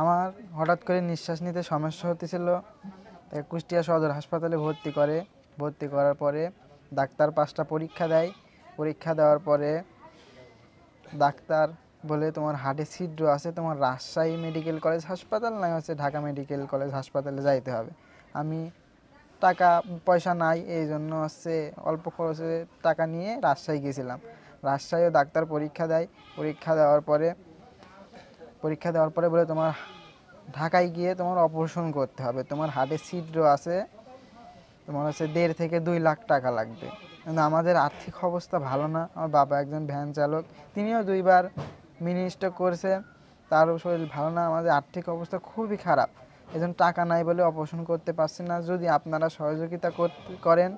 আমার হঠাৎ করে নিঃশ্বাস নিতে সমস্যা হতেছিল। তাই কুষ্টিয়া সদর হাসপাতালে ভর্তি করে। ভর্তি করার পরে ডাক্তার পাঁচটা পরীক্ষা দেয়। পরীক্ষা দেওয়ার পরে ডাক্তার বলে, তোমার হার্টে ছিদ্র আছে, তোমার রাজশাহী মেডিকেল কলেজ হাসপাতাল না হচ্ছে ঢাকা মেডিকেল কলেজ হাসপাতালে যাইতে হবে। আমি টাকা, পয়সা নাই, এই জন্য হচ্ছে অল্প খরচে টাকা নিয়ে রাজশাহী গেছিলাম। রাজশাহীও ডাক্তার পরীক্ষা দেয়। পরীক্ষা দেওয়ার পরে পরীক্ষা দেওয়ার পরে বলে তোমার ঢাকায় গিয়ে তোমার অপারেশন করতে হবে। তোমার হার্টে ছিদ্র আছে, তোমার হচ্ছে দেড় থেকে দুই লাখ টাকা লাগবে। কিন্তু আমাদের আর্থিক অবস্থা ভালো না। আমার বাবা একজন ভ্যান চালক, তিনিও দুইবার মিনি স্ট্রোক করছে। তারও শরীর ভালো না, আমাদের আর্থিক অবস্থা খুবই খারাপ। এজন্য টাকা নাই বলে অপারেশন করতে পারছি না। যদি আপনারা সহযোগিতা করেন,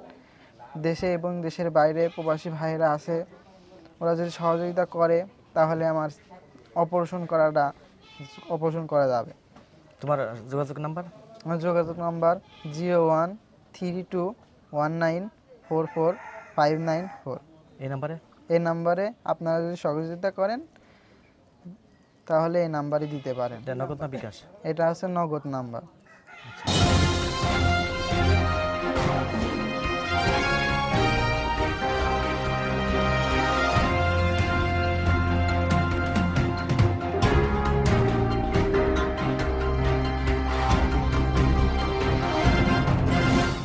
দেশে এবং দেশের বাইরে প্রবাসী ভাইয়েরা আছে, ওরা যদি সহযোগিতা করে, তাহলে আমার অপারেশন করাটা অপারেশন করা যাবে। তোমার যোগাযোগ নাম্বার? আমার যোগাযোগ number zero one three two one nine four four five nine four. এই নাম্বারে? এই নাম্বারে আপনারা যদি সহযোগিতা করেন তাহলে এই নাম্বারই দিতে পারেন। এটা নগদ না বিকাশ? এটা হচ্ছে নগদ নাম্বার। আচ্ছা।